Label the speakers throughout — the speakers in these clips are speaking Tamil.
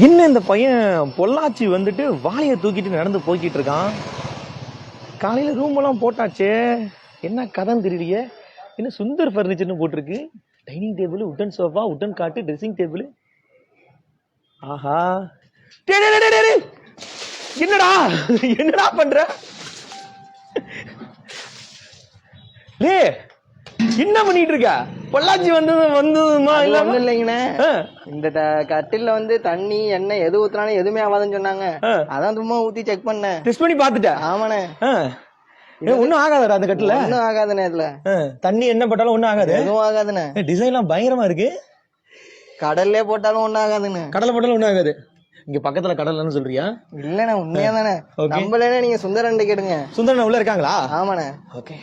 Speaker 1: இன்னும் இந்த பையன் பொள்ளாச்சி வந்துட்டு வாளியை தூக்கிட்டு நடந்து போய்கிட்டு இருக்கான். காலையில் ரூமெல்லாம் போட்டாச்சே. என்ன கதைன்னு தெரியலையே. என்ன சுந்தர் ஃபர்னிச்சர்னு போட்டிருக்கு. Dining table wooden sofa wooden cot dressing table ஆஹா. என்னடா? என்னடா பண்ற? லே என்ன பண்ணிட்டு இருக்க? பொள்ளாச்சி வந்தது வந்ததுமா
Speaker 2: அது
Speaker 1: இல்லாம?
Speaker 2: ஒண்ணும் இல்லைங்கண்ணே. இந்த கட்டில்ல வந்து தண்ணி எண்ணெய் எது ஊத்துனாலும் எதுவுமே ஆகாதுன்னு சொன்னாங்க. அதான் சும்மா ஊத்தி செக் பண்ணேன்.
Speaker 1: டெஸ்ட் பண்ணி பாத்துட்ட
Speaker 2: ஆமாண்ணே.
Speaker 1: ஒன்னும் ஆகாதடா அந்த கட்டுல
Speaker 2: ஒண்ணும் ஆகாதுண்ணே இதுல.
Speaker 1: தண்ணி என்ன போட்டாலும் ஒண்ணும் ஆகாது?
Speaker 2: எதுவும் ஆகாதுண்ணே.
Speaker 1: டிசைன்லாம் பயங்கரமா இருக்கு.
Speaker 2: கடல்லே போட்டாலும் ஒண்ணும் ஆகாதுண்ணே.
Speaker 1: கடலை போட்டாலும் ஒண்ணும் ஆகாது. இங்க பக்கத்துல கடல்னு சொல்றியா?
Speaker 2: இல்லண்ணே உண்மையா தானே. நம்பலண்ணே நீங்க சுந்தரண்ட கேடுங்க
Speaker 1: சுந்தரன் உள்ள இருக்காங்களா?
Speaker 2: ஆமாண்ணே.
Speaker 1: ஓகே.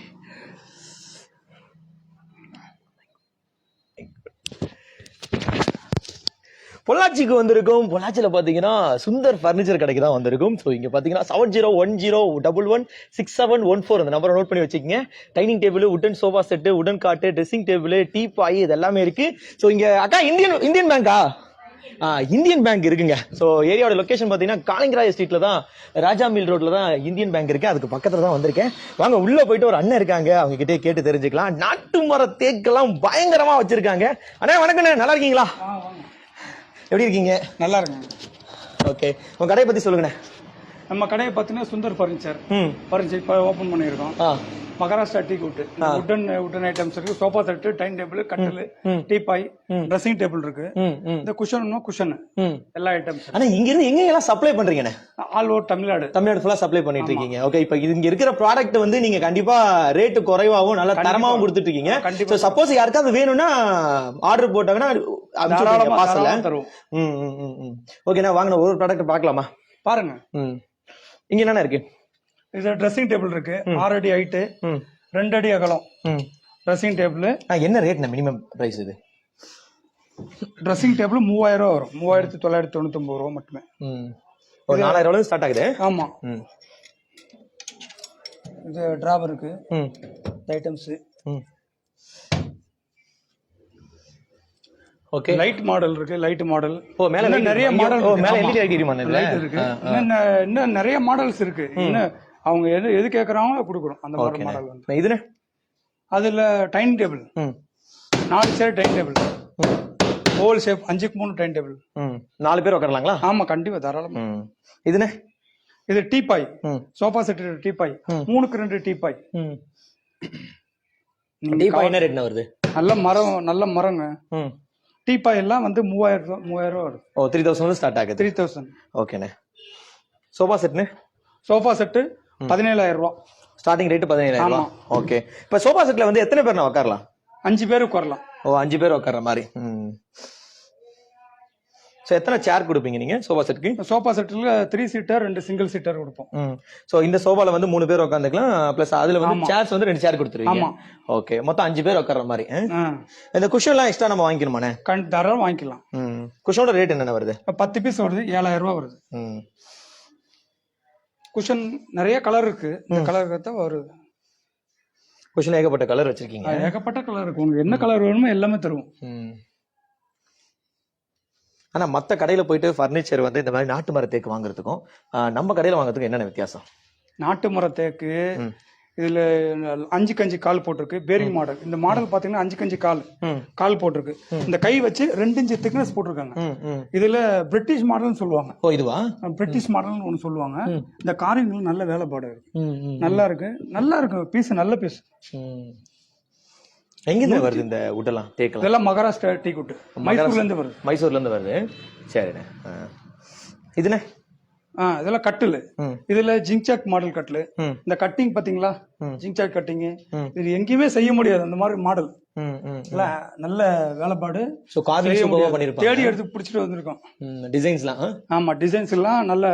Speaker 1: பொள்ளாச்சிக்கு வந்திருக்கும். பொள்ளாச்சியில் பார்த்தீங்கன்னா சுந்தர் ஃபர்னிச்சர் கடைக்கு தான் வந்திருக்கும். ஸோ இங்கே பார்த்தீங்கன்னா seven zero one zero double one six seven one four அந்த நம்பரை நோட் பண்ணி வச்சுக்கோங்க. Dining table wooden sofa set wooden cot dressing table tea boy இது எல்லாமே இருக்கு. ஸோ இங்கே அக்கா இந்தியன் இந்தியன் பேங்கா ஆ? இந்தியன் பேங்க் இருக்குங்க. ஸோ ஏரியாவோட லொகேஷன் பார்த்தீங்கன்னா காலிங்கராய ஸ்ட்ரீட்ல தான் ராஜா மில் ரோட்ல தான் இந்தியன் பேங்க் இருக்கு. அதுக்கு பக்கத்துல தான் வந்திருக்கேன். வாங்க உள்ள போயிட்டு ஒரு அண்ணன் இருக்காங்க. அவங்க கிட்டே கேட்டு தெரிஞ்சுக்கலாம். நாட்டு மர தேக்கெல்லாம் பயங்கரமா வச்சிருக்காங்க. அண்ணா வணக்கண்ணே. நல்லா இருக்கீங்களா? எப்படி இருக்கீங்க?
Speaker 3: நல்லா இருக்குங்க
Speaker 1: ஓகே உங்க கடையை பத்தி சொல்லுங்கண்ணே.
Speaker 3: நம்ம கடையை பார்த்தீங்கன்னா சுந்தர் ஃபர்னிச்சர் ஃபர்னிச்சர் இப்போ ஓப்பன் பண்ணியிருக்கோம்.
Speaker 1: ஆ.
Speaker 3: Maharashtra teak wood. Wooden wooden items இருக்கு. சோஃபா செட்டு டைன் டேபிள் கட்டில். டீபாய் ட்ரெஸ்ஸிங் டேபிள் இருக்கு. இந்த குஷன் குஷன் எல்லா ஐட்டம்ஸ்
Speaker 1: அண்ணா இங்க இருந்து எங்க எல்லாம் supply பண்றீங்கண்ணே?
Speaker 3: All over Tamil Nadu.
Speaker 1: Tamil Nadu ஃபுல்லா சப்ளை பண்ணிட்டு இருக்கீங்க. ஓகே இப்போ இது இங்க இருக்கிற ப்ராடக்ட் வந்து நீங்க கண்டிப்பா ரேட் குறைவாகவும் நல்ல தரமாவும் கொடுத்துட்டு இருக்கீங்க.
Speaker 3: கண்டிப்பா.
Speaker 1: சப்போஸ் யாருக்காவது வேணும்னா ஆர்டர் போட்டாங்கன்னா
Speaker 3: தருவோம்.
Speaker 1: ஓகேண்ணா வாங்க ஒரு ப்ராடக்ட் பார்க்கலாமா?
Speaker 3: பாருங்க.
Speaker 1: இங்க என்னண்ணா இருக்கு?
Speaker 3: இது ட்ரெஸ்ஸிங் டேபிள் இருக்கு. ஆறு அடி ஹைட்டு ரெண்டு அடி அகலம். ட்ரெஸ்ஸிங் டேபிள்
Speaker 1: என்ன ரேட்ண்ணா மினிமம் பிரைஸ் இது?
Speaker 3: ட்ரெஸ்ஸிங் டேபிள் மூவாயிரம் ரூபா வரும். மூவாயிரத்தி தொள்ளாயிரத்தி தொண்ணூத்தொம்பது ரூபா மட்டுமே.
Speaker 1: ஒரு நாலாயிரம் ரூபாய் ஸ்டார்ட் ஆகுது.
Speaker 3: ஆமா. இது டிராப் இருக்கு. ஐட்டம்ஸ்
Speaker 1: ஓகே
Speaker 3: லைட் மாடல் இருக்கு. லைட் மாடல்
Speaker 1: ஓ மேல
Speaker 3: நிறைய. மாடல்.
Speaker 1: மேல. எல்இடி இதுல?
Speaker 3: லைட் இருக்கு. இன்னும் நிறைய மாடல்ஸ் இருக்கு. இன்னும் அவங்க எது எது கேக்குறாங்களோ கொடுக்குறோம் அந்த மாதிரி மாடல் வந்து.
Speaker 1: இதுண்ணே
Speaker 3: அதுல டைனிங் டேபிள் நாலு chair dining table oval shape அஞ்சுக்கு மூணு டைனிங் டேபிள்
Speaker 1: நாலு பேர் உட்காரலாங்களா
Speaker 3: ஆமா கண்டிப்பா தாராளமா.
Speaker 1: ம். இதுண்ணே
Speaker 3: இது டீபாய் சோஃபா செட் டீபாய்
Speaker 1: ம்.
Speaker 3: மூணுக்கு ரெண்டு டீபாய்
Speaker 1: டீப்பா என்ன ரேட்னா வருது?
Speaker 3: நல்ல மரம் நல்ல மரங்க. டீபாய் எல்லாம் வந்து மூவாயிரம் ரூபா மூவாயிரம் ரூபா வரும்.
Speaker 1: ஓ த்ரீ தௌசண்ட் ஸ்டார்ட் ஆகுது.
Speaker 3: த்ரீ தௌசண்ட்
Speaker 1: ஓகேண்ணே சோஃபா செட்னு
Speaker 3: சோஃபா செட்டு பதினேழாயிரம் ரூபா.
Speaker 1: ஸ்டார்டிங் ரேட் பதினேழாயிரம்
Speaker 3: ஆமா.
Speaker 1: ஓகே இப்போ சோஃபா செட்ல வந்து எத்தனை பேர் நான் உட்காரலாம்?
Speaker 3: அஞ்சு பேர் உட்காரலாம்.
Speaker 1: ஓ அஞ்சு பேர் உட்கார்ற மாதிரி. ஸோ எத்தனை சேர் கொடுப்பீங்க நீங்க சோஃபா செட்டுக்கு
Speaker 3: சோஃபா செட்டில் த்ரீ சீட்டர் ரெண்டு சிங்கிள் சீட்டர் கொடுப்போம்.
Speaker 1: ஸோ இந்த சோஃபால வந்து மூணு பேர் உட்காந்துக்கலாம் ப்ளஸ் அதுல வந்து. சேர்ஸ் வந்து ரெண்டு சேர் கொடுத்துருவீங்க. ஓகே மொத்தம் அஞ்சு பேர் உட்கார்ற மாதிரி. இந்த குஷன்லாம் எக்ஸ்ட்ரா நம்ம வாங்கிக்கணுமாண்ணே?
Speaker 3: கண் தாராளம் வாங்கிக்கலாம்.
Speaker 1: ம். குஷனோட ரேட் என்னென்ன வருது?
Speaker 3: பத்து பீஸ் வருது ஏழாயிரம் ரூபா வருது. குஷன் நிறைய கலர் இருக்கு. இந்த கலர் தான் வருது
Speaker 1: குஷன் ஏகப்பட்ட கலர் வச்சிருக்கீங்க.
Speaker 3: ஏகப்பட்ட கலர் இருக்கு. உங்களுக்கு என்ன கலர் வேணுமோ எல்லாமே தருவோம்.
Speaker 1: ஆனா மத்த கடையில போயிட்டு ஃபர்னிச்சர் வந்து இந்த மாதிரி நாட்டு மர தேக்கு வாங்குறதுக்கும் நம்ம கடையில வாங்குறதுக்கும் என்னென்ன வித்தியாசம்?
Speaker 3: நாட்டு மர தேக்கு. இதுல அஞ்சு கஞ்சி கால் போட்டிருக்கு. பேரிங் மாடல் இந்த மாடல் பாத்தீங்கன்னா அஞ்சு கஞ்சி கால் கால் போட்டிருக்கு. இந்த கை வச்சு ரெண்டு இன்ச்சு திக்னஸ் போட்டிருக்காங்க. இதுல பிரிட்டிஷ் மாடல்னு சொல்லுவாங்க.
Speaker 1: ஓ இதுவா?
Speaker 3: பிரிட்டிஷ் மாடல்னு ஒன்று சொல்லுவாங்க. இந்த காரியங்கள் நல்ல வேலைப்பாடு இருக்கு. நல்லா இருக்கு. நல்லா இருக்கு. பீஸ் நல்ல பீஸ்
Speaker 1: எங்கிருந்து வருது இந்த உட்டெல்லாம் தேக்கலாம்
Speaker 3: இதெல்லாம் மகாராஷ்டிரா டீ குட்டு. மைசூர்ல இருந்து வருது.
Speaker 1: மைசூர்ல இருந்து வருது. சரிண்ணே. இதுண்ணே?
Speaker 3: இதெல்லாம் கட்டில். இதுல ஜிங்சாக் மாடல் கட்டில். இந்த கட்டிங் பாத்தீங்களா?
Speaker 1: ம்.
Speaker 3: Zigzag cutting. இது எங்கேயுமே செய்ய முடியாது அந்த மாதிரி மாடல். நல்ல வேலைப்பாடு. தேடி எடுத்து பிடிச்சிட்டு வந்திருக்கோம்.
Speaker 1: டிசைன்ஸ்லாம்?
Speaker 3: ஆமா டிசைன்ஸ் எல்லாம் நல்ல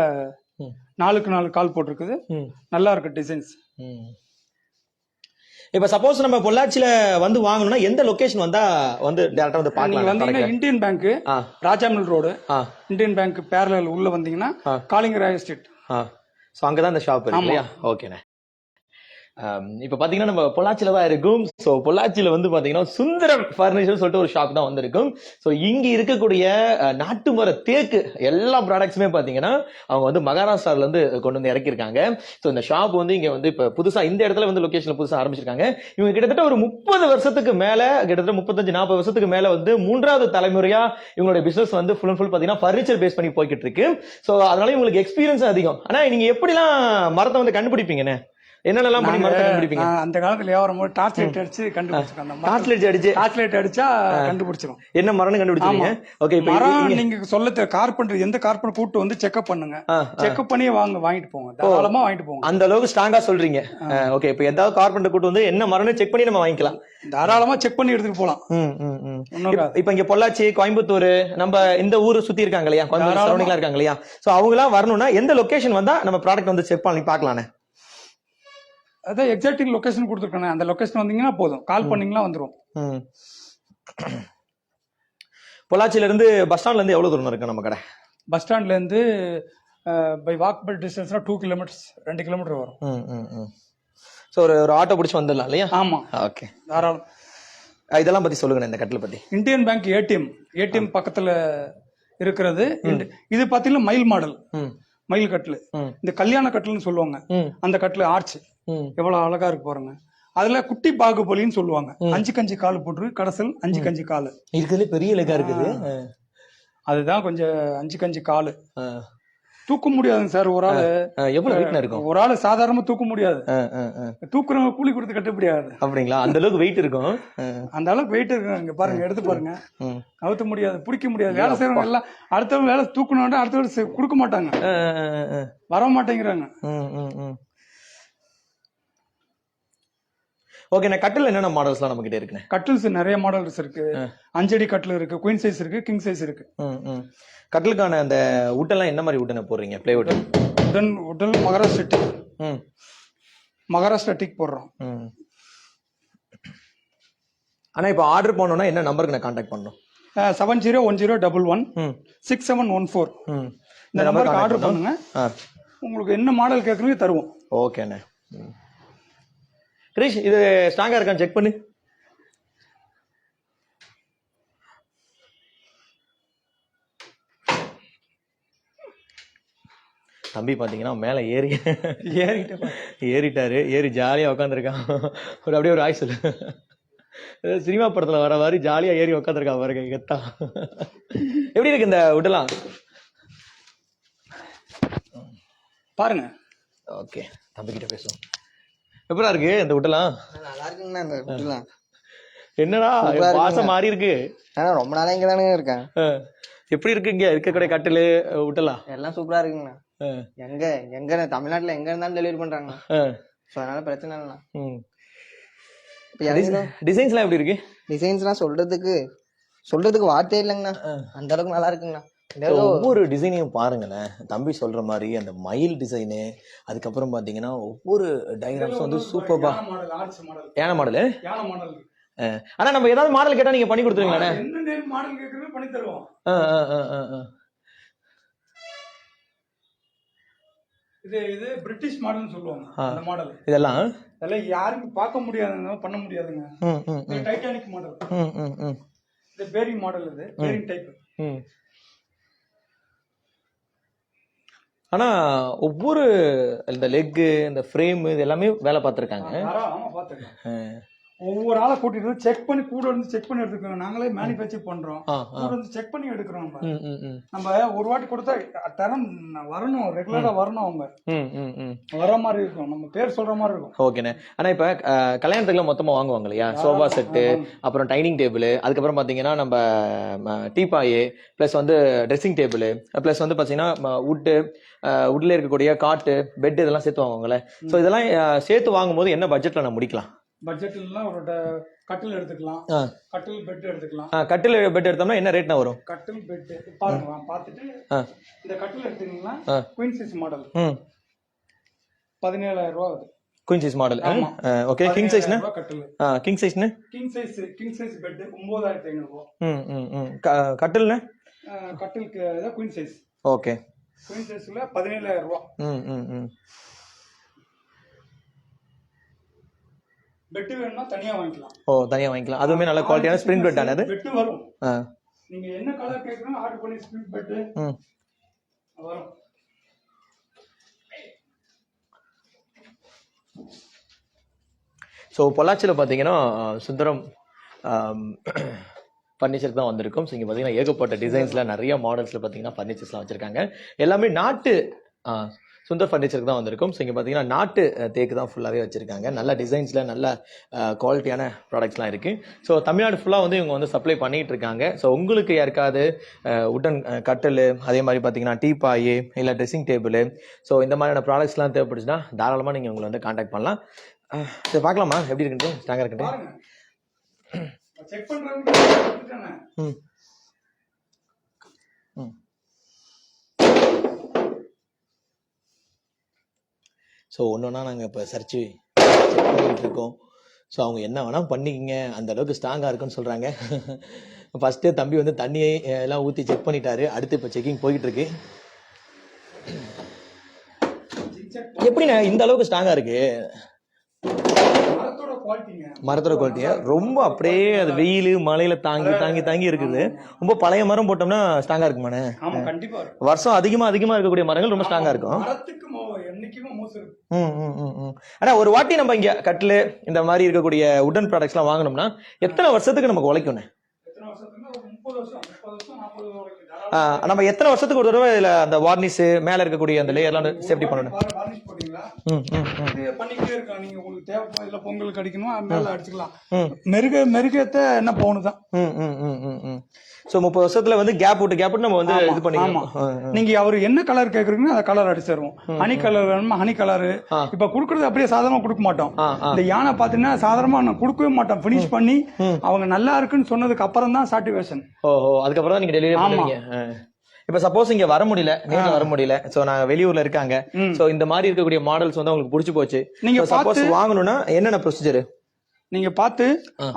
Speaker 1: ம்.
Speaker 3: நாலுக்கு நாலு கால் போட்டிருக்குது. நல்லா இருக்கு டிசைன்ஸ்
Speaker 1: இப்போ சப்போஸ் நம்ம பொள்ளாச்சியில வந்து வாங்கணும்னா எந்த லொகேஷன் வந்தா வந்து டேரக்டா வந்து
Speaker 3: நீங்க
Speaker 1: பார்க்கலாம்
Speaker 3: வந்தீங்கன்னா? Indian bank Raja mill road Indian bank parallel உள்ள வந்தீங்கன்னா. காளிங்கராய ஸ்ட்ரீட்
Speaker 1: ஸோ அங்கே தான் இந்த ஷாப் இருக்கு இல்லையா? ஓகேண்ணே இப்போ பார்த்தீங்கன்னா நம்ம பொள்ளாச்சியில தான் இருக்கும். ஸோ பொள்ளாச்சியில வந்து பார்த்தீங்கன்னா சுந்தரம் ஃபர்னிச்சர் சொல்லிட்டு ஒரு ஷாப் தான் வந்திருக்கும். ஸோ இங்க இருக்கக்கூடிய நாட்டு மர தேக்கு எல்லா ப்ராடக்ட்ஸுமே பார்த்தீங்கன்னா அவங்க வந்து மகாராஷ்டிரால இருந்து கொண்டு வந்து இறக்கியிருக்காங்க. ஸோ இந்த ஷாப் வந்து இங்க வந்து இப்போ புதுசா இந்த இடத்துல வந்து லொகேஷன்ல புதுசா ஆரம்பிச்சிருக்காங்க. இவங்க கிட்டத்தட்ட ஒரு முப்பது வருஷத்துக்கு மேல கிட்டத்தட்ட முப்பத்தஞ்சு நாற்பது வருஷத்துக்கு மேல வந்து மூன்றாவது தலைமுறையா இவங்களுடைய பிசினஸ் வந்து ஃபுல் அண்ட் ஃபுல் பாத்தீங்கன்னா ஃபர்னிச்சர் பேஸ் பண்ணி போய்கிட்டு இருக்கு. ஸோ அதனால இவங்களுக்கு எக்ஸ்பீரியன்ஸ் அதிகம். ஆனா நீங்க எப்படிலாம் மரத்தை வந்து கண்டுபிடிப்பீங்கன்னு? என்னென்னலாம் பண்ணி மரத்தை கண்டுபிடிப்பீங்க?
Speaker 3: அந்த காலத்துல வியாபாரம் போது டார்ச் லைட் அடிச்சு கண்டுபிடிச்சிருக்கோம்.
Speaker 1: டார்ச் லைட் அடிச்சு.
Speaker 3: டார்ச் லைட் அடிச்சா கண்டுபிடிச்சிரும்
Speaker 1: என்ன மரம்னு கண்டுபிடிச்சீங்க ஓகே இப்போ
Speaker 3: மரம் நீங்க சொல்ல கார்பெண்டர் எந்த கார்பெண்டர் கூட்டு வந்து செக்அப் பண்ணுங்க. செக்அப் பண்ணி வாங்க வாங்கிட்டு போங்க. தாராளமா வாங்கிட்டு போங்க.
Speaker 1: அந்த அளவுக்கு ஸ்ட்ராங்கா சொல்றீங்க. ஓகே இப்போ ஏதாவது கார்பெண்டர் கூட்டு வந்து என்ன மரம்னு செக் பண்ணி நம்ம வாங்கிக்கலாம்.
Speaker 3: தாராளமா செக் பண்ணி எடுத்துட்டு போலாம்.
Speaker 1: இப்ப- இங்க பொள்ளாச்சி கோயம்புத்தூர் நம்ம இந்த ஊரு சுத்தி இருக்காங்க இல்லையா? கோயம்புத்தூர் இருக்காங்க இல்லையா? சோ அவங்க எல்லாம் வரணும்னா எந்த லொகேஷன் வந்தா நம்ம ப்ராடக்ட் வந்து செக் பண்ணி பார்க்கலானே
Speaker 3: அதான் எக்ஸாக்டிங் லொகேஷன் கொடுத்துருக்கேன். அந்த லொகேஷன் வந்தீங்கன்னா போதும். கால் பண்ணீங்கன்னா வந்துரும்.
Speaker 1: ம். பொள்ளாச்சியில இருந்து பஸ் ஸ்டாண்ட்ல இருந்து எவ்வளவு தூரம் இருக்கு நம்ம கடை?
Speaker 3: பஸ் ஸ்டாண்ட்ல இருந்து பை வாக்கபிள் டிஸ்டன்ஸ்னா டூ கிலோமீட்டர்ஸ் ரெண்டு கிலோமீட்டர் வரும்.
Speaker 1: சோ ஒரு ஒரு ஆட்டோ பிடிச்சி வந்துடலாம் இல்லையா?
Speaker 3: ஆமா.
Speaker 1: ஓகே
Speaker 3: தாராளம்.
Speaker 1: இதெல்லாம் பத்தி சொல்லுங்க இந்த கட்டில் பத்தி.
Speaker 3: இந்தியன் பேங்க் ஏடிஎம் ஏடிஎம் பக்கத்துல இருக்கிறது. இது பாத்தீங்கன்னா மயில் மாடல் மயில் கட்டில். இந்த கல்யாண கட்டில்னு சொல்லுவாங்க. அந்த கட்டில் ஆர்ச்
Speaker 1: ம்.
Speaker 3: எவ்வளவு அழகா இருக்கு பாருங்க. அதுல குட்டி பாகுபலின்னு சொல்லுவாங்க. அஞ்சு கஞ்சி கால் போட்டு கடைசல் அஞ்சு கஞ்சி கால்.
Speaker 1: இருக்கிறதுல பெரிய லெக்கா இருக்குது.
Speaker 3: அதுதான் கொஞ்சம் அஞ்சு கஞ்சி கால். தூக்க முடியாதுங்க சார் ஒரு ஆளு.
Speaker 1: எவ்வளவு வெயிட்ல இருக்கும்?
Speaker 3: ஒரு ஆளு சாதாரணமா தூக்க முடியாது. தூக்குறவங்க கூலி கொடுத்து கட்ட முடியாது.
Speaker 1: அப்படிங்களா? அந்த அளவுக்கு வெயிட் இருக்கும்?
Speaker 3: அந்த அளவுக்கு வெயிட் இருக்கு இங்க பாருங்க எடுத்து பாருங்க.
Speaker 1: ம்.
Speaker 3: நவுத்த முடியாது பிடிக்க முடியாது. வேலை செய்யறவங்க எல்லாம் அடுத்தவங்க வேலை தூக்கணும்னா அடுத்தவங்க கொடுக்க மாட்டாங்க. வர மாட்டேங்கிறாங்க
Speaker 1: ம், ம், ம். ஓகே நான் கட்டில் என்னென்ன மாடல்ஸ்லாம் நம்ம கிட்ட இருக்குண்ணே
Speaker 3: கட்டில்ஸ் நிறைய மாடல்ஸ் இருக்கு. அஞ்சடி கட்டில் இருக்கு குயின் சைஸ் இருக்கு கிங் சைஸ் இருக்கு.
Speaker 1: கட்டிலுக்கான அந்த உட்டெல்லாம் என்ன மாதிரி உட்டனை போடுறீங்க? பிளேவுட்
Speaker 3: உடன் உடல் மகாராஷ்டிரா டிக்
Speaker 1: ம்.
Speaker 3: மகாராஷ்டிரா டிக் போடுறோம்.
Speaker 1: ம். ஆனா இப்போ ஆர்டர் பண்ணணும்னா என்ன நம்பருக்கு நான் காண்டாக்ட் பண்ணணும்?
Speaker 3: Seven zero one zero double one six seven one four இந்த நம்பருக்கு ஆர்டர் பண்ணுங்க. உங்களுக்கு என்ன மாடல் கேட்குறீங்க தருவோம்.
Speaker 1: ஓகேண்ணே. கிரீஷ் இது ஸ்ட்ராங்கா இருக்கான்னு செக் பண்ணு. தம்பி பாத்தீங்கன்னா மேல ஏறி
Speaker 3: ஏறிட்டு
Speaker 1: ஏறிட்டாரு. ஏறி ஜாலியா உட்காந்துருக்கான் ஒரு அப்படியே ஒரு ஆய் சொல்லு. சினிமா படத்துல வர மாதிரி ஜாலியா ஏறி உட்காந்துருக்கான் பாருங்க கெத்தா. எப்படி இருக்கு இந்த உடலாம்?
Speaker 3: பாருங்க.
Speaker 1: ஓகே தம்பி கிட்ட பேசுவோம். எப்படா இருக்கு இந்த உடலாம்
Speaker 2: நல்லா இருக்குங்கண்ணா இந்த வீட்டுலாம்
Speaker 1: என்னடா வாசம் மாறி இருக்கு.
Speaker 2: ஆனா ரொம்ப நாளா இங்க இருக்கேன்.
Speaker 1: எப்படி இருக்கு இங்க இருக்கக்கூடிய கட்டிலு விட்டலாம்
Speaker 2: எல்லாம் சூப்பரா இருக்குங்கண்ணா. எங்க எங்க தமிழ்நாட்டுல எங்க இருந்தாலும் டெலிவரி பண்றாங்கண்ணா. ஸோ அதனால பிரச்சனை இல்லைண்ணா.
Speaker 1: டிசைன்ஸ்லாம் எப்படி இருக்கு?
Speaker 2: டிசைன்ஸ்லாம் சொல்றதுக்கு சொல்றதுக்கு வார்த்தையே இல்லைங்கண்ணா. அந்த அளவுக்கு நல்லா இருக்குங்கண்ணா.
Speaker 1: ஒவ்வொரு டிசைனையும் பாருங்கண்ணே தம்பி சொல்ற மாதிரி அந்த மயில் டிசைனு அதுக்கப்புறம் பாத்தீங்கன்னா ஒவ்வொரு டயக்ராம்ஸும் வந்து சூப்பர்பா
Speaker 3: மாடல் ஆர்ட்ஸ் மாடல்
Speaker 1: ஏன மாடலு
Speaker 3: யானை மாடல்
Speaker 1: ஆனா நம்ம ஏதாவது மாடல் கேட்டா நீங்க பண்ணி கொடுத்துருவீங்களாண்ணே
Speaker 3: என்ன நேம் மாடல் கேட்குறது பண்ணி தருவோம். இது இது பிரிட்டிஷ் மாடல்னு சொல்லுவாங்க அந்த மாடல்
Speaker 1: இதெல்லாம்?
Speaker 3: அதெல்லாம் யாருக்கும் பார்க்க முடியாதுங்க பண்ண முடியாதுங்க. டைட்டானிக் மாடல் இது பேரிங் மாடல் இது பேரிங் டைப்
Speaker 1: ம். ஆனா ஒவ்வொரு இந்த லெக்கு இந்த ஃப்ரேம் இது எல்லாமே வேலை பார்த்துருக்காங்க
Speaker 3: ஒவ்வொரு ஆளை கூட்டிட்டு செக் பண்ணி கூட இருந்து செக் பண்ணி எடுத்துக்கோங்க. நாங்களே மேனுஃபேக்சர் பண்றோம். கூட இருந்து செக் பண்ணி எடுக்கிறோம் நம்ம. நம்ம ஒரு வாட்டி கொடுத்தா தரம் வரணும் ரெகுலரா வரணும் அவங்க.
Speaker 1: ம், ம், ம்.
Speaker 3: வர மாதிரி இருக்கும். நம்ம பேர் சொல்ற மாதிரி இருக்கும்.
Speaker 1: ஓகேண்ணே ஆனா இப்ப கல்யாணத்துக்குலாம் மொத்தமா வாங்குவாங்க இல்லையா? சோஃபா செட்டு அப்புறம் டைனிங் டேபிள் அதுக்கப்புறம் பாத்தீங்கன்னா நம்ம டீபாய் ப்ளஸ் வந்து ட்ரெஸ்ஸிங் டேபிள் ப்ளஸ் வந்து பாத்தீங்கன்னா வுட்டு வுட்ல இருக்கக்கூடிய காட்டு பெட் இதெல்லாம் சேர்த்து வாங்குவாங்கல்ல. ஸோ இதெல்லாம் சேர்த்து வாங்கும்போது என்ன பட்ஜெட்ல நான் முடிக்கலாம்?
Speaker 3: பட்ஜெட்லாம் ஒரு கட்டில் எடுத்துக்கலாம். கட்டில் பெட் எடுத்துக்கலாம்.
Speaker 1: கட்டில் பெட் எடுத்தோம்னா என்ன ரேட்னா வரும்?
Speaker 3: கட்டில் பெட் பாருங்க பார்த்துட்டு. இந்த கட்டில் எடுத்தீங்கன்னா. குயின் சைஸ் மாடல் பதினேழாயிரம் ரூபா ஆகுது.
Speaker 1: Queen size model. Okay king சைஸ்னு king சைஸ்னு
Speaker 3: king size king size bed ஒன்பதாயிரத்தி ஐநூறு ரூபா.
Speaker 1: ம் ம் கட்டில்னு?
Speaker 3: கட்டிலுக்கு குயின் சைஸ்
Speaker 1: ஓகே
Speaker 3: குயின் சைஸ்ல பதினேழாயிரம் ரூபா.
Speaker 1: ம் ம் ம்.
Speaker 3: பெட்டு வேணும்னா தனியா வாங்கிக்கலாம்.
Speaker 1: ஓ தனியா வாங்கிக்கலாம். அதுவுமே நல்ல குவாலிட்டியான ஸ்ப்ரிங் பெட் ஆனது?
Speaker 3: பெட்டு வரும். நீங்க என்ன கலர் கேட்கணும் ஆர்டர் பண்ணி ஸ்பிரிங் பெட்டு
Speaker 1: ம்.
Speaker 3: வரும்.
Speaker 1: ஸோ பொள்ளாச்சியில் பார்த்தீங்கன்னா சுந்தரம் ஃபர்னிச்சருக்கு தான் வந்திருக்கும். ஸோ இங்கே பார்த்தீங்கன்னா ஏகப்பட்ட டிசைன்ஸில் நிறைய மாடல்ஸில் பார்த்தீங்கன்னா ஃபர்னிச்சர்ஸ்லாம் வச்சுருக்காங்க. எல்லாமே நாட்டு சுந்தர் ஃபர்னிச்சருக்கு தான் வந்திருக்கும். ஸோ இங்கே பார்த்தீங்கன்னா நாட்டு தேக்கு தான் ஃபுல்லாகவே வச்சுருக்காங்க. நல்ல டிசைன்ஸில் நல்ல குவாலிட்டியான ப்ராடக்ட்ஸ்லாம் இருக்குது ஸோ தமிழ்நாடு ஃபுல்லாக வந்து இவங்க வந்து சப்ளை பண்ணிகிட்டு இருக்காங்க. ஸோ உங்களுக்கு யாருக்காவது உடன் கட்டில் அதே மாதிரி பார்த்தீங்கன்னா டீப்பாய் இல்லை ட்ரெஸ்ஸிங் டேபிள் ஸோ இந்த மாதிரியான ப்ராடக்ட்ஸ்லாம் தேவைப்படுச்சுன்னா தாராளமாக நீங்கள் உங்களை வந்து காண்டாக்ட் பண்ணலாம். சரி பார்க்கலாமா எப்படி இருக்குன்ட்டு? ஸ்ட்ராங்காக இருக்குன்ட்டு?
Speaker 3: பாருங்க. செக் பண்றதுக்கு தானே
Speaker 1: ம் ம். ஸோ ஒன்று ஒன்றா நாங்கள் இப்போ சர்ச்சு செக் பண்ணிட்டு இருக்கோம். ஸோ அவங்க என்ன வேணால் பண்ணிக்கிங்க. அந்த அளவுக்கு ஸ்ட்ராங்காக இருக்குன்னு சொல்கிறாங்க ஃபஸ்ட்டு தம்பி வந்து தண்ணியை எல்லாம் ஊற்றி செக் பண்ணிட்டாரு. அடுத்து இப்போ செக்கிங் போய்கிட்டு இருக்கு. எப்படிண்ணே இந்த அளவுக்கு ஸ்ட்ராங்காக இருக்கு?
Speaker 3: மரத்தோட
Speaker 1: குவாலிட்டியா ரொம்ப அப்படியே அது வெயில் மழையில தாங்கி தாங்கி தாங்கி இருக்குது. ரொம்ப பழைய மரம் போட்டோம்னா ஸ்ட்ராங்கா இருக்குமாண்ணே?
Speaker 3: கண்டிப்பா
Speaker 1: வருஷம் அதிகமா அதிகமா இருக்கக்கூடிய மரங்கள் ரொம்ப ஸ்ட்ராங்கா இருக்கும். ஆனா ஒரு வாட்டி நம்ம இங்க கட்டில் இந்த மாதிரி இருக்கக்கூடிய உடன் ப்ராடக்ட்ஸ் எல்லாம் வாங்கினோம்னா எத்தனை வருஷத்துக்கு நமக்கு உழைக்கும் நம்ம எத்தனை வருஷத்துக்கு ஒரு தடவை இதுல அந்த வார்னிஸ் மேல இருக்கக்கூடிய அந்த லேயர்லாம் சேஃப்டி பண்ணணும்?
Speaker 3: வார்னிஷ் பண்ணிக்கிட்டே இருக்கலாம். நீங்க உங்களுக்கு தேவை இல்ல பொங்கலுக்கு அடிக்கணும் மேல அடிச்சுக்கலாம். மெருக மெருகத்தை என்ன தான்
Speaker 1: சோ முப்பது வருஷத்துல வந்து கேப் விட்டு கேப் நம்ம வந்து இது. பண்ணிக்கலாம்
Speaker 3: நீங்க அவரு என்ன கலர் கேக்குறீங்களோ அந்த கலர் அடிச்சு தருவோம் ஹனி கலர் வேணுமா? Honey colour. இப்ப குடுக்கறது அப்படியே சாதாரணமா கொடுக்க மாட்டோம். இந்த யானை பாத்தீங்கன்னா சாதாரணமா நான் கொடுக்கவே மாட்டோம். ஃபினிஷ் பண்ணி அவங்க நல்லா இருக்குன்னு சொன்னதுக்கு அப்புறம் தான் சாட்டிவேஷன்
Speaker 1: ஓஹோ அதுக்கப்புறம் தான் நீங்க டெலிவரி. பண்ணுவீங்க. இப்ப சப்போஸ் இங்க வர முடியல நேர்ல வர முடியல. சோ நாங்க வெளியூர்ல இருக்காங்க. சோ இந்த மாதிரி இருக்கக்கூடிய மாடல்ஸ் வந்து உங்களுக்கு பிடிச்சு போச்சு.
Speaker 3: நீங்க
Speaker 1: சப்போஸ் வாங்கணும்னா என்னென்ன ப்ரொசீஜர்
Speaker 3: நீங்க பார்த்து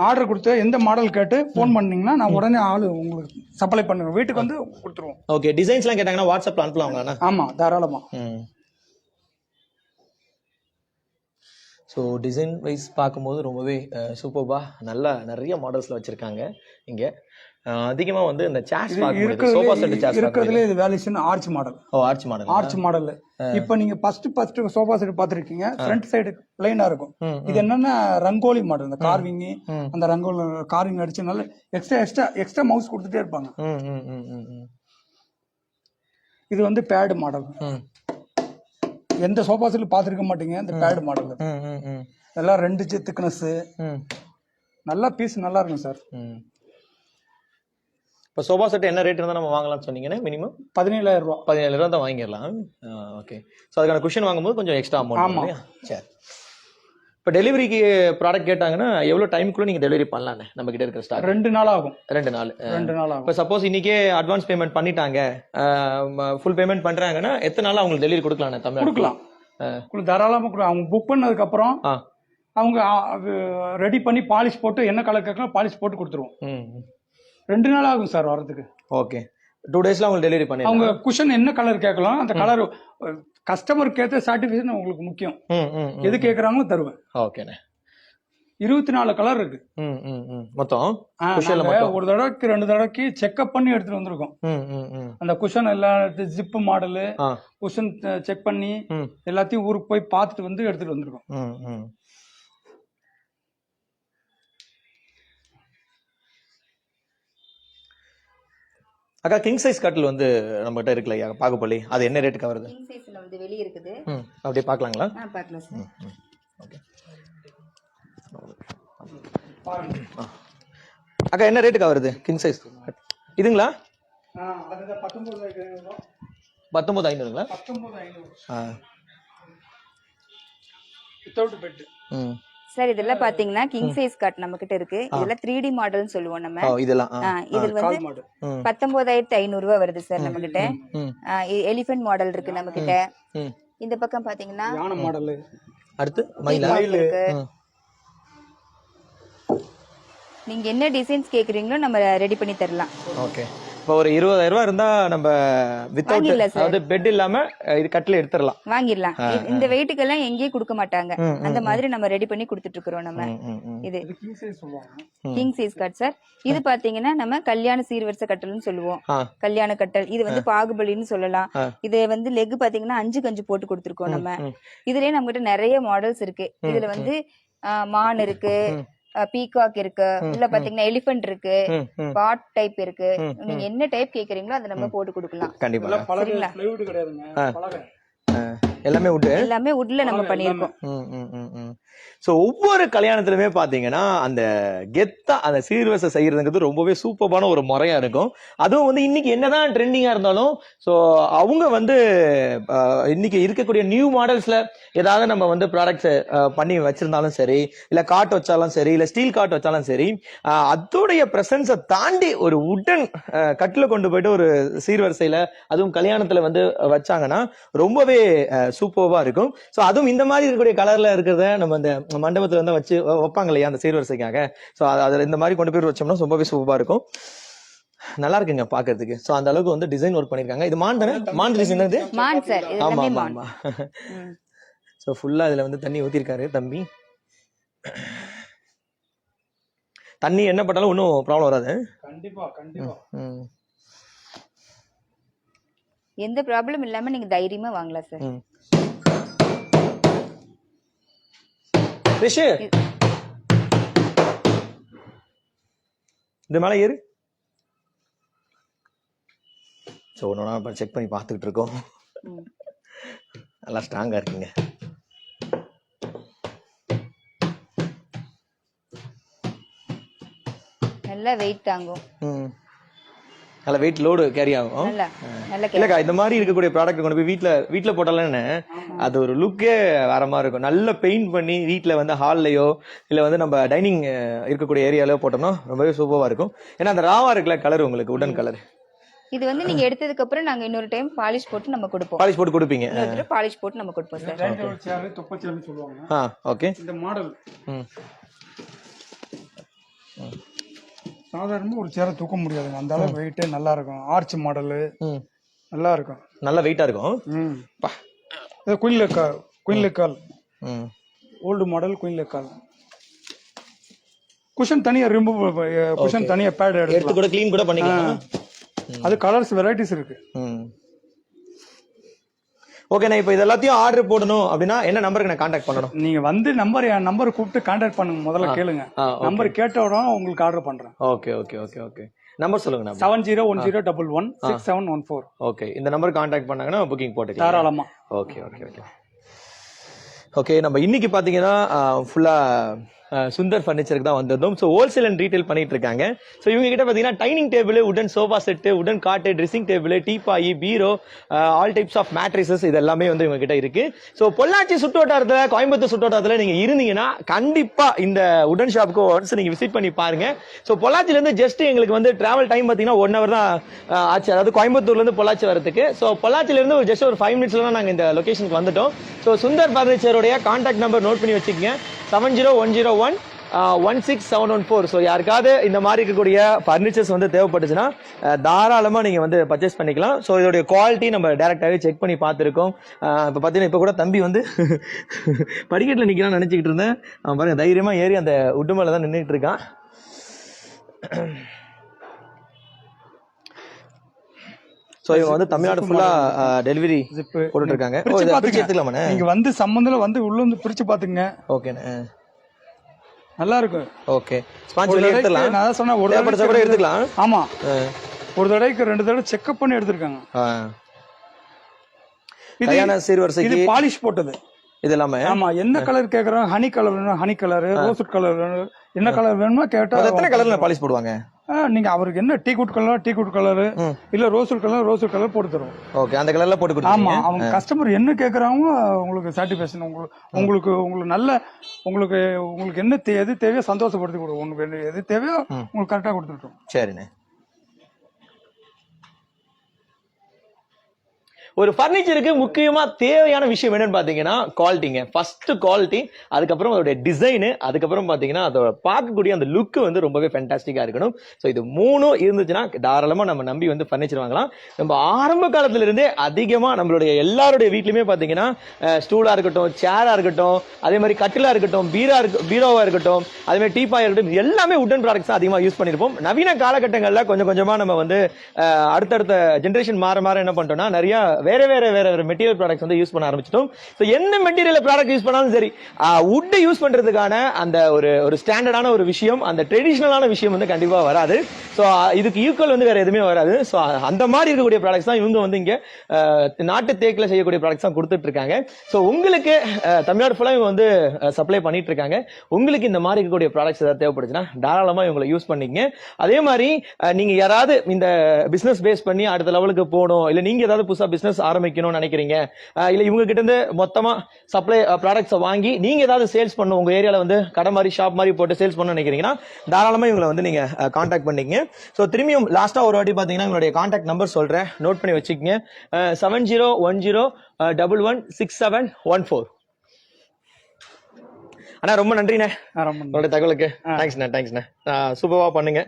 Speaker 3: ஆர்டர் கொடுத்து எந்த மாடல் கேட்டு ஃபோன் பண்ணீங்கன்னா நான் உடனே ஆளு உங்களுக்கு சப்ளை பண்ணுவேன். வீட்டுக்கு வந்து கொடுத்துருவோம்.
Speaker 1: ஓகே டிசைன்ஸ்லாம் கேட்டாங்கன்னா வாட்ஸ்அப்ல அனுப்பலாங்களா
Speaker 3: ஆமா தாராளமா.
Speaker 1: ஸோ டிசைன் வைஸ் பார்க்கும்போது ரொம்பவே சூப்பர்பா நல்லா நிறைய மாடல்ஸ்ல வச்சிருக்காங்க. இங்க அஹ், அதிகமா வந்து இந்த பார்க்கும்போது சோஃபா செட் சேர்ஸ்
Speaker 3: இருக்கிறதுல இது வேல்யூஷன் ஆர்ச் மாடல்
Speaker 1: ஓ ஆர்ச் மாடல்
Speaker 3: ஆர்ச் மாடல் இப்போ நீங்க ஃபர்ஸ்ட் ஃபர்ஸ்ட் சோஃபா செட் பாத்திருக்கீங்க ஃப்ரண்ட் சைடு பிளைனா இருக்கும். இது என்னன்னா ரங்கோலி மாடல் இந்த கார்விங். அந்த rangoli carving அடிச்சனால extra extra extra மவுஸ் கொடுத்துட்டே இருப்பாங்க. இது வந்து பேடு மாடல் எந்த சோஃபா செட் பார்த்துருக்க மாட்டீங்க இந்த பேடு மாடல் எல்லாம் ரெண்டு திக்னஸ் நல்லா பீஸ் நல்லா இருக்கும் சார்
Speaker 1: இப்போ சோஃபா செட் என்ன ரேட் இருந்தால் நம்ம வாங்கலாம்னு சொன்னீங்கன்னா மினிமம்
Speaker 3: பதினேழாயிரம் ரூபா.
Speaker 1: பதினேழு ரூபா தான் வாங்கிடலாம். ஓகே ஸோ அதுக்கான குஷன் வாங்கும்போது கொஞ்சம் எக்ஸ்ட்ரா அமௌண்ட் சரி. இப்போ டெலிவரிக்கு ப்ராடக்ட் கேட்டாங்கன்னா எவ்வளோ டைமுக்குள்ள நீங்கள் டெலிவரி பண்ணலாண்ணே நம்ம கிட்ட இருக்கிற ஸ்டாக்
Speaker 3: ரெண்டு நாள் ஆகும்.
Speaker 1: ரெண்டு நாள்.
Speaker 3: ரெண்டு நாள் ஆகும்.
Speaker 1: இப்போ சப்போஸ் இன்னைக்கே அட்வான்ஸ் பேமெண்ட் பண்ணிட்டாங்க. ஃபுல் பேமெண்ட் பண்றாங்கன்னா எத்தனை நாள் அவங்களுக்கு டெலிவரி கொடுக்கலாண்ணே தமிழ்
Speaker 3: கொடுக்கலாம். உங்களுக்கு தாராளமா கொடு அவங்க புக் பண்ணதுக்கு அப்புறம்
Speaker 1: ஆ
Speaker 3: அவங்க ரெடி பண்ணி பாலிஷ் போட்டு என்ன கலர் கேட்கலாம் பாலிஷ் போட்டு கொடுத்துருவோம்.
Speaker 1: ம்.
Speaker 3: ரெண்டு நாள் ஆகும் சார் வரதுக்கு
Speaker 1: ஓகே. டூ டேஸ்ல அவங்களுக்கு டெலிவரி
Speaker 3: அவங்க
Speaker 1: பண்ணிடலாம்.
Speaker 3: குஷன் என்ன கலர் கேட்கலாம் அந்த கலர் கஸ்டமருக்கு ஏற்ற சாட்டிஃபிகேஷன் உங்களுக்கு முக்கியம். எது கேட்குறாங்களோ தருவேன்.
Speaker 1: ஓகேண்ணே.
Speaker 3: இருபத்தி நாலு கலர் இருக்கு.
Speaker 1: மொத்தம்?
Speaker 3: ஒரு தடவைக்கு ரெண்டு தடவைக்கு செக்அப் பண்ணி எடுத்துட்டு வந்திருக்கோம். அந்த குஷன் எல்லாம் ஜிப்பு மாடலு குஷன் செக் பண்ணி எல்லாத்தையும் ஊருக்கு போய் பார்த்துட்டு வந்து எடுத்துட்டு வந்திருக்கோம்.
Speaker 1: அக்கா கிங் சைஸ் கட்டில் வந்து நம்மகிட்ட இருக்குல்ல ஐயா பாகுபலி அது என்ன ரேட்டுக்கு வருது?
Speaker 4: கிங் சைஸ்ல வந்து வெளிய இருக்குது.
Speaker 1: ம் அப்படியே பார்க்கலாங்களா?
Speaker 4: ஆ பார்க்கலாம் சார்
Speaker 1: ஓகே. அக்கா என்ன ரேட்டுக்கு வருது கிங் சைஸ் இதுங்களா?
Speaker 3: ஆ,
Speaker 1: பத்தொம்பது ஐநூறுங்களா?
Speaker 3: பத்தொன்பது ஐநூறு.
Speaker 1: ஆ.
Speaker 3: வித்தவுட் பெட்
Speaker 1: ம்.
Speaker 4: சார் இதெல்லாம் பாத்தீங்கன்னா கிங் சைஸ் காட் நம்ம கிட்ட இருக்கு. இதெல்லாம் த்ரீ டி மாடல்னு சொல்லுவோம் நம்ம.
Speaker 1: ஓ இதெல்லாம்
Speaker 4: இதில் வந்து பத்தொன்பதாயிரத்தி ஐநூறு ரூபாய் வருது சார் நம்ம கிட்ட
Speaker 1: ம்
Speaker 4: எலிஃபென்ட் மாடல் இருக்கு நம்ம கிட்ட இந்த பக்கம் பாத்தீங்கன்னா
Speaker 3: யானை மாடலு
Speaker 1: அடுத்து மயிலா?
Speaker 4: மாடல் நீங்க என்ன டிசைன்ஸ் கேக்குறீங்களோ நம்ம ரெடி பண்ணி தரலாம்.
Speaker 1: ஓகே. இப்போ ஒரு இருபதாயிரம் ரூபாய் இருந்தா நம்ம வித்தவுட். அதாவது பெட் இல்லாம இது கட்டில எடுத்துடலாம்.
Speaker 4: வாங்கிடலாம். இந்த வெயிட்டுக்கெல்லாம் எங்கேயும் கொடுக்க மாட்டாங்க. அந்த மாதிரி நம்ம ரெடி பண்ணி கொடுத்துட்டு இருக்கிறோம் நம்ம. இது
Speaker 3: கிங் சைஸ் சொல்லுவாங்க.
Speaker 4: கிங் சைஸ் கட் சார் இது பாத்தீங்கன்னா நம்ம கல்யாண சீர்வரிசை கட்டல்னு சொல்லுவோம். கல்யாண கட்டல். இது வந்து பாகுபலின்னு சொல்லலாம். இது வந்து லெக் பாத்தீங்கன்னா அஞ்சு கஞ்சு போட்டு கொடுத்துருக்கோம் நம்ம. இதுலயே நம்ம கிட்ட நிறைய மாடல்ஸ் இருக்கு. இதுல வந்து ஆ, மான் இருக்கு. பீகாக் இருக்கு. உள்ள பாத்தீங்கன்னா எலிஃபென்ட் இருக்கு. பாட் டைப் இருக்கு. நீங்க என்ன டைப் கேக்குறீங்களோ அதை நம்ம போட்டு கொடுக்கலாம்.
Speaker 1: கண்டிப்பா.
Speaker 4: சரிங்களா?
Speaker 1: எல்லாமே உண்டு
Speaker 4: எல்லாமே உட்ல நம்ம பண்ணிருக்கோம்
Speaker 1: ஸோ ஒவ்வொரு கல்யாணத்துலையுமே பார்த்தீங்கன்னா அந்த கெத்தா அந்த சீர்வரிசை செய்கிறதுங்கிறது ரொம்பவே சூப்பரான ஒரு முறையா இருக்கும். அதுவும் வந்து இன்னைக்கு என்னதான் ட்ரெண்டிங்காக இருந்தாலும் ஸோ அவங்க வந்து இன்னைக்கு இருக்கக்கூடிய நியூ மாடல்ஸ்ல ஏதாவது நம்ம வந்து ப்ராடக்ட்ஸ் பண்ணி வச்சிருந்தாலும் சரி இல்லை காட் வச்சாலும் சரி இல்லை ஸ்டீல் காட் வச்சாலும் சரி அதோடைய பிரசன்ஸை தாண்டி ஒரு உடன் கட்டில் கொண்டு போயிட்டு ஒரு சீர்வரிசையில் அதுவும் கல்யாணத்தில் வந்து வச்சாங்கன்னா ரொம்பவே சூப்பர்வாக இருக்கும். ஸோ அதுவும் இந்த மாதிரி இருக்கக்கூடிய கலரில் இருக்கிறத நம்ம இந்த மண்டபத்துல வந்து வச்சு வைப்பாங்க இல்லையா அந்த சீர்வரிசைக்காக? ஸோ அதில் இந்த மாதிரி கொண்டு போய் வச்சோம்னா ரொம்பவே சூப்பரா இருக்கும். நல்லா இருக்குங்க பாக்குறதுக்கு. ஸோ அந்த அளவுக்கு வந்து டிசைன் ஒர்க் பண்ணிருக்காங்க. இது மான் தானே? மான் டிசைன் இது?
Speaker 4: மான் சார். இது
Speaker 1: ஆமா
Speaker 4: எல்லாமே
Speaker 1: ஆமா
Speaker 4: மான்.
Speaker 1: ஆமா. ஸோ ஃபுல்லா இதுல வந்து தண்ணி ஊத்திருக்காரு தம்பி. தண்ணி என்ன பட்டாலும் ஒன்றும் ப்ராப்ளம் வராது.
Speaker 3: கண்டிப்பா கண்டிப்பா.
Speaker 1: ம்
Speaker 4: எந்த ப்ராப்ளம் இல்லாம நீங்க தைரியமா வாங்கலாம் சார்.
Speaker 1: ரிஷு இது மேலே ஏறு. ஸோ ஒன்று இப்போ செக் பண்ணி பார்த்துக்கிட்டு இருக்கோம். நல்லா ஸ்ட்ராங்காக இருக்குங்க.
Speaker 4: நல்லா வெயிட் தாங்கும்
Speaker 1: ம். நல்லா வெயிட் லோடு கேரி ஆகும். இல்லக்கா இந்த மாதிரி இருக்கக்கூடிய ப்ராடக்ட் கொண்டு போய் வீட்ல வீட்ல போட்டாலும் அது ஒரு லுக்கே வேற மாதிரி இருக்கும். நல்ல பெயிண்ட் பண்ணி வீட்ல வந்து ஹால்லயோ இல்ல வந்து நம்ம டைனிங் இருக்கக்கூடிய ஏரியாலயோ போட்டோம்னா ரொம்பவே சூப்பரா இருக்கும். ஏன்னா அந்த ராவா இருக்குல்ல கலர் உங்களுக்கு உடன் கலர்
Speaker 4: இது வந்து நீங்க எடுத்ததுக்கு அப்புறம் நாங்க இன்னொரு டைம் பாலிஷ் போட்டு நம்ம கொடுப்போம்.
Speaker 1: பாலிஷ் போட்டு கொடுப்பீங்க.
Speaker 4: இன்னொரு பாலிஷ் போட்டு நம்ம கொடுப்போம் சார்
Speaker 3: டைனிங் சேர் தொப்பை சேர்னு சொல்லுவாங்க.
Speaker 1: ஆ ஓகே
Speaker 3: இந்த மாடல்
Speaker 1: ம்.
Speaker 3: சாதாரணமா ஒரு சேரை தூக்க முடியாதுங்க. அந்த அளவு வெயிட்டே நல்லா இருக்கும் ஆர்ச் மாடலு நல்லா இருக்கும்
Speaker 1: நல்ல வெயிட்டா இருக்கும்.
Speaker 3: ம். இது குயின் லெக்கால் குயின் லெக்கால் ஓல்டு மாடல் குயின் லெக்கால் குஷன் தனியா ரிமூவ் குஷன் தனியா பேட்
Speaker 1: எடுத்து கூட க்ளீன் கூட பண்ணிக்கலாம்.
Speaker 3: அது கலர்ஸ் வெரைட்டிஸ் இருக்கு.
Speaker 1: ஓகே நான் இப்போ இது எல்லாத்தையும் ஆர்டர் போடணும் அப்படின்னா என்ன நம்பருக்கு நான் காண்டாக்ட் பண்ணணும்?
Speaker 3: நீங்க வந்து நம்பர் என் நம்பர் கூப்பிட்டு கான்டாக்ட் பண்ணுங்க முதல்ல கேளுங்க. நம்பர் கேட்ட உடனே உங்களுக்கு ஆர்டர் பண்றேன்.
Speaker 1: Okay okay okay okay number சொல்லுங்க
Speaker 3: seven zero one zero double one six seven one four
Speaker 1: okay இந்த நம்பர் காண்டாக்ட் பண்ணாங்கன்னா புக்கிங் போட்டுக்கலாம்.
Speaker 3: தாராளமா.
Speaker 1: ஓகே ஓகே ஓகே ஓகே நம்ம இன்னைக்கு பார்த்தீங்கன்னா ஃபுல்லா சுந்தர் ஃபர்னிச்சருக்கு தான் வந்திருந்தோம். ஸோ ஹோல்சேல் அண்ட் ரீட்டைல் பண்ணிட்டு இருக்காங்க. ஸோ இவங்க கிட்ட பார்த்தீங்கன்னா டைனிங் டேபிள் உடன் சோஃபா செட்டு உடன் காட்டு ட்ரெஸ்ஸிங் டேபிள் டீபாயி பீரோ ஆல் டைப்ஸ் ஆஃப் மேட்ரிசஸ் இது எல்லாமே வந்து இவங்க கிட்ட இருக்கு. ஸோ பொள்ளாச்சி சுற்றுவட்டாரத்தில் கோயம்புத்தூர் சுற்றுவட்டாரத்தில் நீங்கள் இருந்தீங்கன்னா கண்டிப்பாக இந்த உடன் ஷாப்புக்கு ஒன்ஸ் நீங்கள் விசிட் பண்ணி பாருங்க. ஸோ பொள்ளாச்சிலேருந்து ஜஸ்ட் எங்களுக்கு வந்து டிராவல் டைம் பார்த்தீங்கன்னா ஒன் ஹவர் தான் ஆச்சு. அதாவது கோயம்புத்தூர்லேருந்து பொள்ளாச்சி வரதுக்கு ஸோ பொள்ளாச்சிலேருந்து ஒரு ஜஸ்ட் ஒரு ஃபைவ் மினிட்ஸ்லலாம் நாங்கள் இந்த லொகேஷனுக்கு வந்துட்டோம். ஸோ சுந்தர் ஃபர்னிச்சருடைய கான்டாக்ட் நம்பர் நோட் பண்ணி வச்சுக்கோங்க. Seven zero one zero one one six seven one four so யாருக்காவது இந்த மாதிரி இருக்கக்கூடிய ஃபர்னிச்சர்ஸ் வந்து தேவைப்பட்டுச்சுன்னா அஹ், தாராளமா நீங்க வந்து பர்ச்சேஸ் பண்ணிக்கலாம். ஸோ இதோடைய குவாலிட்டி நம்ம டேரெக்டாகவே செக் பண்ணி பார்த்துருக்கோம். இப்போ பார்த்தீங்கன்னா இப்போ கூட தம்பி வந்து படிக்கட்டில் நிற்கலாம்னு நினச்சிக்கிட்டு இருந்தேன். அவன் பாருங்க தைரியமா ஏறி அந்த உட்டு மேலே தான் நின்றுட்டு இருக்கான். ஸோ இவங்க வந்து தமிழ்நாடு ஃபுல்லா டெலிவரி
Speaker 3: ஜிப்பு
Speaker 1: போட்டுட்டு இருக்காங்க.
Speaker 3: நீங்க வந்து சம்பந்தல வந்து உள்ள வந்து பிரிச்சு பாத்துங்க
Speaker 1: ஓகேண்ணே
Speaker 3: நல்லா இருக்கும்
Speaker 1: ஓகே ஸ்பான்ச்
Speaker 3: ஒரு
Speaker 1: வெளியே எடுத்துடலாம்
Speaker 3: நான் சொன்னேன் ஒரு
Speaker 1: தேவைப்படுச்சா கூட எடுத்துக்கலாம்.
Speaker 3: ஆமா. ஒரு தடவைக்கு ரெண்டு தடவை செக்அப் பண்ணி எடுத்திருக்காங்க. இது
Speaker 1: கல்யாண
Speaker 3: இது
Speaker 1: சீர்வரிசைக்கு
Speaker 3: பாலிஷ் போட்டது.
Speaker 1: இது எல்லாமே?
Speaker 3: ஆமா. என்ன கலர் கேக்குறோம்? ஹனி கலர் வேணும் ஹனி கலர் ரோஸ்வுட் கலர் வேணும். என்ன கலர் வேணுமோ கேட்டா
Speaker 1: எத்தனை கலர்ல பாலிஷ் போடுவாங்க?
Speaker 3: நீங்க அவருக்கு என்ன teak wood colour teak wood colour. இல்ல ரோஸ்வுட் கலர் ரோஸ்வுட் கலர் போட்டு தருவோம்.
Speaker 1: ஓகே அந்த கலர்ல போட்டு
Speaker 3: ஆமா
Speaker 1: கொடுத்துருங்க
Speaker 3: அவங்க கஸ்டமர் என்ன கேக்குறாங்க உங்களுக்கு சாட்டிஸ்பேக்ஷன் உங்களுக்கு உங்களுக்கு உங்களுக்கு நல்ல உங்களுக்கு உங்களுக்கு என்ன எது தேவையோ சந்தோஷப்படுத்தி கொடுக்கும் உங்களுக்கு எது தேவையோ. உங்களுக்கு கரெக்டா கொடுத்துட்டோம்
Speaker 1: சரிண்ணே. ஒரு ஃபர்னிச்சருக்கு முக்கியமாக தேவையான விஷயம் என்னன்னு பார்த்தீங்கன்னா குவாலிட்டிங்க ஃபஸ்ட்டு குவாலிட்டி அதுக்கப்புறம் அதோடைய டிசைனு அதுக்கப்புறம் பார்த்தீங்கன்னா அதோட பார்க்கக்கூடிய அந்த லுக்கு வந்து ரொம்பவே ஃபேண்டாஸ்டிக்காக இருக்கணும். ஸோ இது மூணும் இருந்துச்சுன்னா தாராளமாக நம்ம நம்பி வந்து ஃபர்னிச்சர் வாங்கலாம். நம்ம ஆரம்ப காலத்திலிருந்தே அதிகமாக நம்மளுடைய எல்லாருடைய வீட்லையுமே பார்த்தீங்கன்னா ஸ்டூலாக இருக்கட்டும் சேராக இருக்கட்டும் அதே மாதிரி கட்டிலாக இருக்கட்டும் பீரா இருக்கு பீரோவாக இருக்கட்டும் அதே மாதிரி டீப்பாயா இருக்கட்டும் எல்லாமே உட்டன் ப்ராடக்ட்ஸ் அதிகமாக யூஸ் பண்ணியிருப்போம் நவீன காலகட்டங்களில் கொஞ்சம் கொஞ்சமாக நம்ம வந்து அடுத்தடுத்த ஜென்ரேஷன் மாற மாற என்ன பண்ணிட்டோம்னா நிறையா வேற வேற வேற வேற மெட்டீரியல் ப்ராடக்ட்ஸ் வந்து யூஸ் பண்ண ஆரம்பிச்சிட்டோம். ஸோ என்ன மெட்டீரியல் ப்ராடக்ட் யூஸ் பண்ணாலும் சரி உட்டை யூஸ் பண்றதுக்கான அந்த ஒரு ஒரு ஸ்டாண்டர்டான ஒரு விஷயம் அந்த ட்ரெடிஷ்னலான விஷயம் வந்து கண்டிப்பாக வராது. ஸோ இதுக்கு ஈக்குவல் வந்து வேற எதுவுமே வராது. ஸோ அந்த மாதிரி இருக்கக்கூடிய ப்ராடக்ட்ஸ் தான் இவங்க வந்து இங்கே நாட்டு தேக்கில் செய்யக்கூடிய ப்ராடக்ட்ஸ் தான் கொடுத்துட்டு இருக்காங்க. ஸோ உங்களுக்கு தமிழ்நாடு ஃபுல்லாக இவங்க வந்து சப்ளை பண்ணிட்டு இருக்காங்க. உங்களுக்கு இந்த மாதிரி இருக்கக்கூடிய ப்ராடக்ட்ஸ் ஏதாவது தேவைப்படுச்சுன்னா தாராளமாக இவங்களை யூஸ் பண்ணிக்கங்க. அதே மாதிரி நீங்கள் நீங்க யாராவது இந்த பிஸ்னஸ் பேஸ் பண்ணி அடுத்த லெவலுக்கு போகணும் இல்லை நீங்க ஏதாவது புதுசா பிசினஸ் ஆரம்பிக்கணும்னு நினைக்கிறீங்க. இல்ல இவங்க கிட்ட இருந்து மொத்தமா சப்ளை ப்ராடக்ட்ஸை வாங்கி நீங்க ஏதாவது சேல்ஸ் பண்ணணும். உங்க ஏரியால வந்து கடை மாதிரி ஷாப் மாதிரி போட்டு சேல்ஸ் பண்ண நினைக்கிறீங்கன்னா தாராளமா இவங்களை வந்து நீங்க காண்டாக்ட் பண்ணிக்கங்க. ஸோ திரும்பியும் லாஸ்டா ஒரு வாட்டி பாத்தீங்கன்னா உங்களுடைய காண்டாக்ட் நம்பர் சொல்றேன். நோட் பண்ணி வச்சுக்கங்க. Seven zero one zero double one six seven one four அண்ணா ரொம்ப நன்றிண்ணே.
Speaker 3: ரொம்ப நன்றி.
Speaker 1: உங்களோட தகவலுக்கு. தேங்க்ஸ்ண்ணே தேங்க்ஸ்ண்ணே சூப்பராக பண்ணுங்க.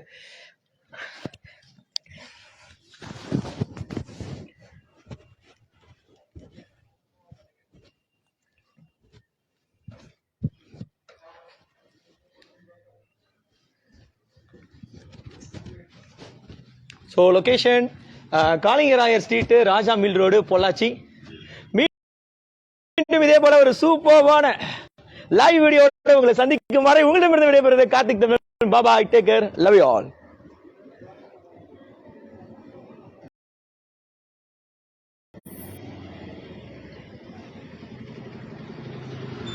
Speaker 1: So location Kalingarayar street Raja mill road Pollachi மீண்டும் இதே போல ஒரு சூப்பர்வான லைவ் வீடியோ உங்களை சந்திக்கும் வரை உங்களிடமிருந்து விடைபெறுவது Karthik Tamil Baba take care love you all